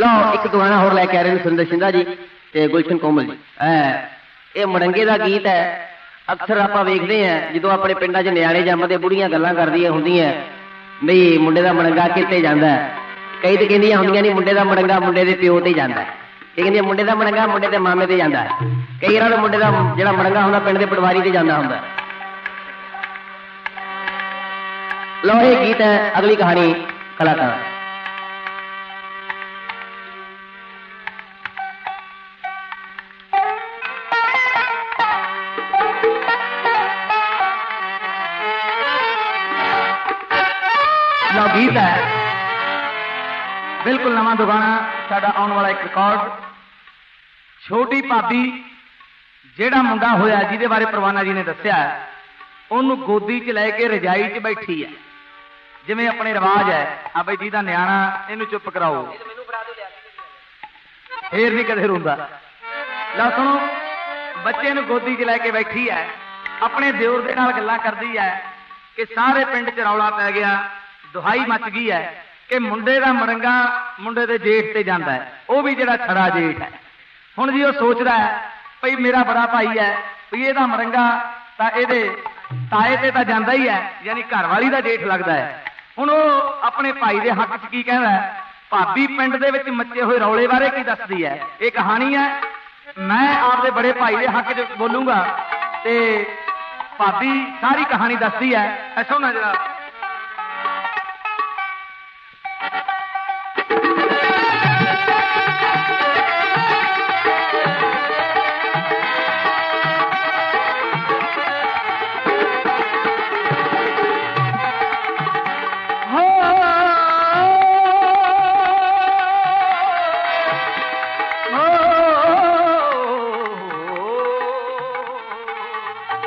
ਲਓ, ਇੱਕ ਦੁਆਣਾ ਹੋਰ ਲੈ ਕੇ ਆ ਰਹੇ ਨੇ ਸੁਰਿੰਦਰ ਸਿੰਧਾ ਜੀ ਤੇ ਗੁਲਸ਼ਨ ਕੋਮਲ ਜੀ। ਇਹ ਮੜੰਗੇ ਦਾ ਗੀਤ ਹੈ। ਅਕਸਰ ਆਪਾਂ ਵੇਖਦੇ ਆ ਜਦੋਂ ਆਪਣੇ ਪਿੰਡਾਂ 'ਚ ਨਿਆਣੇ ਜੰਮਦੇ, ਬੁੜੀਆਂ ਗੱਲਾਂ ਕਰਦੀਆਂ ਹੁੰਦੀਆਂ। ਵੀ ਮੁੰਡੇ ਦਾ ਮੜੰਗਾ ਕਿੱਥੇ ਜਾਂਦਾ ਕਈ ਤੇ ਕਹਿੰਦੀਆਂ ਹੁੰਦੀਆਂ ਨਹੀਂ ਮੁੰਡੇ ਦਾ ਮੜੰਗਾ ਮੁੰਡੇ ਦੇ ਪਿਓ ਤੇ ਜਾਂਦਾ ਇਹ ਕਹਿੰਦੀਆਂ, ਮੁੰਡੇ ਦਾ ਮੜੰਗਾ ਮੁੰਡੇ ਦੇ ਮਾਮੇ ਤੇ ਜਾਂਦਾ ਹੈ। ਕਈ ਵਾਰ ਮੁੰਡੇ ਦਾ ਜਿਹੜਾ ਮੜੰਗਾ ਹੁੰਦਾ, ਪਿੰਡ ਦੇ ਪਟਵਾਰੀ ਤੇ ਜਾਂਦਾ ਹੁੰਦਾ ਲਓ, ਇਹ ਗੀਤ ਹੈ ਅਗਲੀ ਕਹਾਣੀ ਕਲਾਕਾਰ। ਗੀਤ ਹੈ। ਬਿਲਕੁਲ ਨਵਾਂ ਦੁਗਾਣਾ ਸਾਡਾ ਆਉਣ ਵਾਲਾ ਇੱਕ ਰਿਕਾਰਡ ਛੋਟੀ ਭਾਬੀ, ਜਿਹੜਾ ਮੁੰਡਾ ਹੋਇਆ, ਜਿਹਦੇ ਬਾਰੇ ਪਰਵਾਨਾ ਜੀ ਨੇ ਦੱਸਿਆ, ਉਹਨੂੰ ਗੋਦੀ 'ਚ ਲੈ ਕੇ ਰਜਾਈ 'ਚ ਬੈਠੀ ਹੈ। ਜਿਵੇਂ ਆਪਣੇ ਰਿਵਾਜ ਹੈ, ਆ ਬਈ ਜਿਹਦਾ ਨਿਆਣਾ, ਇਹਨੂੰ ਚੁੱਪ ਕਰਾਓ। ਫੇਰ ਨਹੀਂ ਕਦੇ ਰੋਂਦਾ। ਲਓ ਸੁਣੋ, ਬੱਚੇ ਨੂੰ ਗੋਦੀ 'ਚ ਲੈ ਕੇ ਬੈਠੀ ਹੈ। ਆਪਣੇ ਦਿਓਰ ਦੇ ਨਾਲ ਗੱਲਾਂ ਕਰਦੀ ਹੈ ਕਿ ਸਾਰੇ ਪਿੰਡ 'ਚ ਰੌਲਾ ਪੈ ਗਿਆ। ਦੁਹਾਈ ਮੱਚ ਗਈ ਹੈ ਕਿ ਮੁੰਡੇ ਦਾ ਮੜੰਗਾ ਮੁੰਡੇ ਦੇ ਜੇਠ ਤੇ ਜਾਂਦਾ ਹੈ। ਉਹ ਵੀ ਜਿਹੜਾ ਛੜਾ ਜੇਠ ਹੈ। ਹੁਣ ਜੀ ਉਹ ਸੋਚਦਾ ਹੈ ਭਈ ਮੇਰਾ ਬੜਾ ਭਾਈ ਹੈ ਵੀ ਇਹਦਾ ਮੜੰਗਾ ਤਾਂ ਇਹਦੇ ਤਾਏ ਤੇ ਤਾਂ ਜਾਂਦਾ ਹੀ ਹੈ, ਯਾਨੀ ਘਰ ਵਾਲੀ ਦਾ ਜੇਠ ਲੱਗਦਾ ਹੈ। ਹੁਣ ਉਹ ਆਪਣੇ ਭਾਈ ਦੇ ਹੱਕ 'ਚ ਕੀ ਕਹਿੰਦਾ ਹੈ? ਭਾਬੀ ਪਿੰਡ ਦੇ ਵਿੱਚ ਮੱਚੇ ਹੋਏ ਰੌਲੇ ਬਾਰੇ ਕੀ ਦੱਸਦੀ ਹੈ? ਇਹ ਕਹਾਣੀ ਹੈ, ਮੈਂ ਆਪਦੇ ਬੜੇ ਭਾਈ ਦੇ ਹੱਕ 'ਚ ਬੋਲੂੰਗਾ ਤੇ ਭਾਬੀ ਸਾਰੀ ਕਹਾਣੀ ਦੱਸਦੀ ਹੈ। ਐਸੋ ਨਾ ਜਰਾ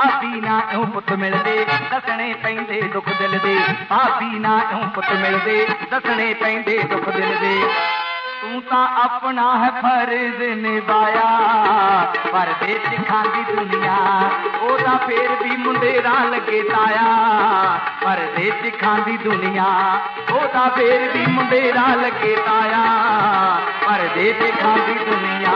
ਭਾਬੀ ਨਾ ਇਉਂ ਪੁੱਤ ਮਿਲਦੇ, ਦੱਸਣੇ ਪੈਂਦੇ ਦੁੱਖ ਦਿਲ ਦੇ। ਭਾਬੀ ਨਾ ਇਉਂ ਪੁੱਤ ਮਿਲਦੇ, ਦੱਸਣੇ ਪੈਂਦੇ ਦੁੱਖ ਦਿਲ ਦੇ। ਤੂੰ ਤਾਂ ਆਪਣਾ ਹੈ ਫਰਜ਼ ਨਿਭਾਇਆ ਪਰਦੇ ਚ ਖਾਂਦੀ ਦੁਨੀਆ ਤਾਂ ਫੇਰ ਵੀ ਮੁੰਡੇ ਦਾ ਲੱਗੇ ਤਾਇਆ। ਪਰਦੇ ਚ ਖਾਂਦੀ ਦੁਨੀਆ, ਉਹਦਾ ਫੇਰ ਵੀ ਮੁੰਡੇ ਦਾ ਲੱਗੇ ਤਾਇਆ। ਪਰਦੇ ਚ ਖਾਂਦੀ ਦੁਨੀਆ।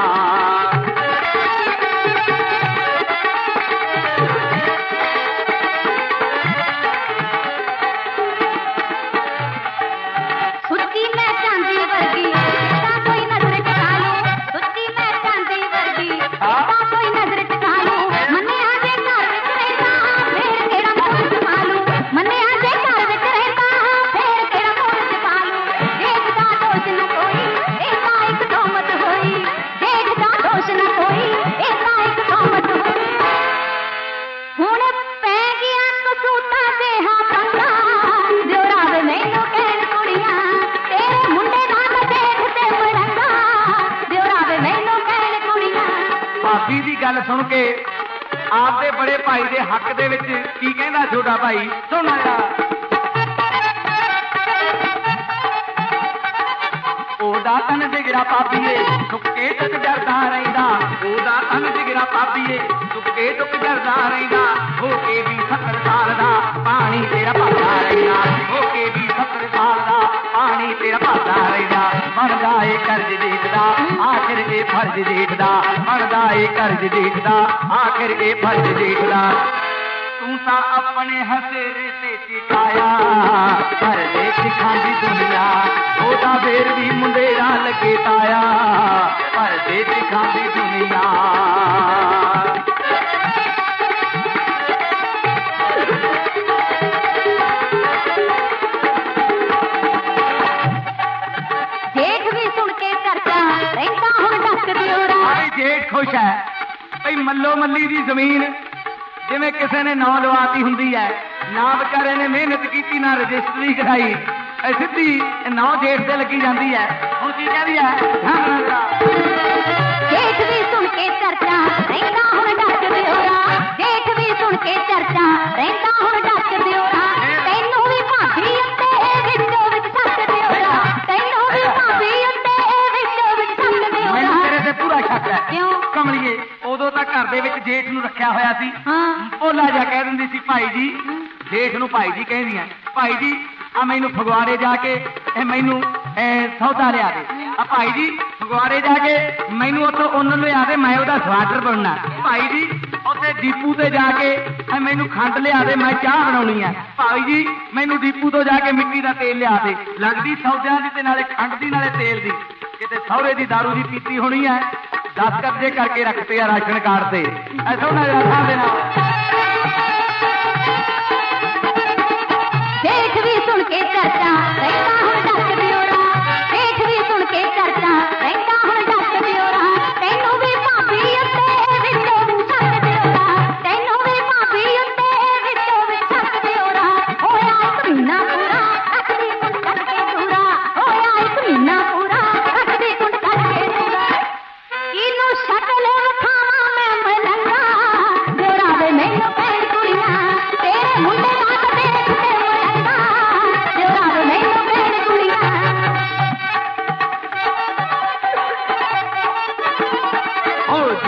ਗੱਲ ਸੁਣ ਕੇ ਆਪਦੇ ਬੜੇ ਭਾਈ ਦੇ ਹੱਕ ਦੇ ਵਿੱਚ ਕੀ ਕਹਿੰਦਾ ਛੋਟਾ ਭਾਈ? ਸੁਣ ਆਇਆ ਉਹਦਾ ਤਨ ਜਿਗਰਾ ਪਾਪੀਏ ਸੁੱਕੇ ਟੁੱਕ ਜਰਦਾ ਰਹਿੰਦਾ। ਉਹਦਾ ਤਨ ਜਿਗਰਾ ਪਾਪੀਏ ਸੁੱਕੇ ਟੁੱਕ ਜਰਦਾ ਰਹਿੰਦਾ। ਹੋ ਕੇ ਵੀ 70 ਸਾਲ ਪਾਣੀ ਤੇਰਾ ਭਾਦਾ ਰਹਿੰਦਾ। ਹੋ ਕੇ ਵੀ ਬਣਦਾ ਏ ਕਰਜ਼ ਦੇਖਦਾ ਆਖਿਰ ਇਹ ਫਰਜ਼ ਦੇਖਦਾ ਬਣਦਾ ਏ ਕਰਜ਼ ਦੇਖਦਾ ਆਖਿਰ ਇਹ ਫਰਜ਼ ਦੇਖਦਾ ਤੂੰ ਤਾਂ ਆਪਣੇ ਹਸੇਰੇ ਤੇ ਟਿਕਾਇਆ ਪਰ ਦੇਖ ਖਾਂਦੀ ਦੁਨੀਆ ਉਹਦਾ ਫੇਰ ਵੀ ਮੁੰਡੇ ਦਾ ਲੱਗੇ ਖੁਸ਼ ਹੈ ਭਈ ਮੱਲੋ ਮੱਲੀ ਦੀ ਜ਼ਮੀਨ, ਜਿਵੇਂ ਕਿਸੇ ਨੇ ਨਾਂ ਲਵਾਤੀ ਹੁੰਦੀ ਹੈ ਨਾ ਵਿਚਾਰੇ ਨੇ ਮਿਹਨਤ ਕੀਤੀ, ਨਾ ਰਜਿਸਟਰੀ ਕਰਾਈ। ਇਹ ਸਿੱਧੀ ਨੌ ਜੇਠ ਤੇ ਲੱਗੀ ਜਾਂਦੀ ਹੈ ਹੁਣ ਕੀ ਕਹਿੰਦੀ ਹੈ ਜੇਠ ਵੀ ਸੁਣ ਕੇ ਚਰਚਾ, ਰਹਿੰਦਾ ਹੁਣ ਡੱਕ ਦਿਓਰਾ। ਜੇਠ ਵੀ ਸੁਣ ਕੇ ਚਰਚਾ, ਰਹਿੰਦਾ ਤਾਂ ਘਰ ਦੇ ਵਿੱਚ ਜੇਠ ਨੂੰ ਰੱਖਿਆ ਹੋਇਆ ਸੀ। ਹਾਂ। ਭੋਲਾ ਜਾ ਕਹਿ ਦਿੰਦੀ ਸੀ ਭਾਈ ਜੀ ਜੇਠ ਨੂੰ ਭਾਈ ਜੀ ਕਹਿੰਦੀਆਂ ਭਾਈ ਜੀ ਆ ਮੈਨੂੰ ਫਗਵਾੜੇ ਜਾ ਕੇ ਇਹ ਮੈਨੂੰ ਸੌਦਾ ਲਿਆ ਦੇ। ਆ ਭਾਈ ਜੀ ਫਗਵਾੜੇ ਜਾ ਕੇ ਮੈਨੂੰ ਉੱਥੋਂ ਉਹਨਾਂ ਲਿਆ ਦੇ ਮੈਂ ਉਹਦਾ ਸਵਾਟਰ ਬਣਨਾ। ਭਾਈ ਜੀ ਉੱਥੇ ਦੀਪੂ ਤੇ ਜਾ ਕੇ ਇਹ ਮੈਨੂੰ ਖੰਡ ਲਿਆ ਦੇ ਮੈਂ ਚਾਹ ਬਣਾਉਣੀ ਹੈ ਭਾਈ ਜੀ ਮੈਨੂੰ ਦੀਪੂ ਤੋਂ ਜਾ ਕੇ ਮਿੱਟੀ ਦਾ ਤੇਲ ਲਿਆ ਦੇ। ਲੱਗਦੀ ਸੌਦਿਆਂ ਦੀ ਤੇ ਨਾਲੇ ਖੰਡ ਦੀ ਨਾਲੇ ਤੇਲ ਦੀ। ਕਿਤੇ ਸਹੁਰੇ ਦੀ ਦਾਰੂ ਦੀ ਪੀਤੀ ਹੋਣੀ ਹੈ ਦਸ ਕਰਜ਼ੇ ਕਰਕੇ ਰੱਖਤੇ ਆ ਰਾਸ਼ਨ ਕਾਰਡ ਤੇ ਐਸਾ ਨਾ ਰੱਖਾਂ ਦੇ ਨਾਲ ਜੇਠ ਵੀ ਸੁਣ ਕੇ ਚਰਚਾ ਰਹਿੰਦਾ ਹੁਣ ਡੱਕ ਦਿਓਰਾ ਜੇਠ ਵੀ ਸੁਣ ਕੇ ਚਰਚਾ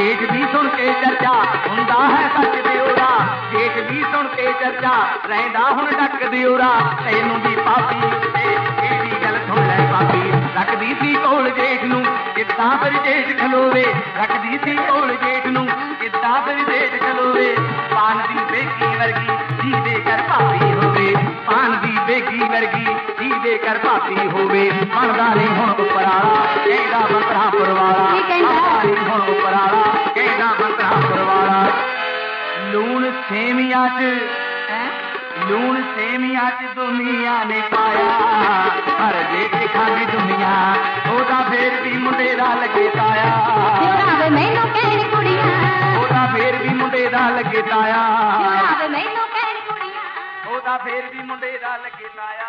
ਉਹ ਜੇਠ ਵੀ ਸੁਣ ਕੇ ਚਰਚਾ ਹੁੰਦਾ ਹੈ ਸੱਚ ਦਿਓਰਾ ਜੇਠ ਵੀ ਸੁਣ ਕੇ ਚਰਚਾ ਰਹਿੰਦਾ ਹੁਣ ਡੱਕ ਦਿਓਰਾ ਤੈਨੂੰ ਵੀ ਪਾਪੀ ਉੱਤੇ ਇਹਦੀ ਗੱਲ ਸੁਣ ਲੈ ਪਾਪੀ ਰੱਖਦੀ ਸੀ ਕੋਲ ਜੇਠ ਨੂੰ ਕਿੱਦਾਂ ਫਿਰ ਜੇਠ ਖਲੋਵੇ ਰੱਖਦੀ ਸੀ ਕੋਲ ਜੇਠ ਨੂੰ ਕਿੱਦਾਂ ਫਿਰ ਜੇਠ ਖਲੋਵੇ ਪਾਨ ਦੀ ਬੇਗੀ ਵਰਗੀ ਜਿਹਦੇ ਘਰ ਭਾਪੀ ਹੋਵੇ ਪਾਨ ਦੀ ਬੇਗੀ ਵਰਗੀ ਜਿਹਦੇ ਘਰ ਭਾਪੀ ਹੋਵੇ ਬਣਦਾ ਨਹੀਂ ਹੁਣ ਉਪਰਾਲਾ ਕਹਿੰਦਾ ਲੂਣ ਸੇਮੀਆਂ 'ਚ ਲੂਣ ਸੇਮੀਆਂ 'ਚ ਦੁਨੀਆ ਨੇ ਪਾਇਆ। ਪਰ ਜੇ ਤੇ ਖਾਂਦੀ ਦੁਨੀਆ ਉਹਦਾ ਫੇਰ ਵੀ ਮੁੰਡੇ ਦਾ ਲੱਗੇ ਤਾਇਆ। ਦਿਓਰਾ ਵੇ ਮੈਨੂੰ ਕਹਿਣ ਕੁੜੀਆਂ। ਉਹਦਾ ਫੇਰ ਵੀ ਮੁੰਡੇ ਦਾ ਲੱਗੇ ਤਾਇਆ। ਦਿਓਰਾ ਵੇ ਮੈਨੂੰ ਕਹਿਣ ਕੁੜੀਆਂ। ਉਹਦਾ ਫੇਰ ਵੀ ਮੁੰਡੇ ਦਾ ਲੱਗੇ ਤਾਇਆ।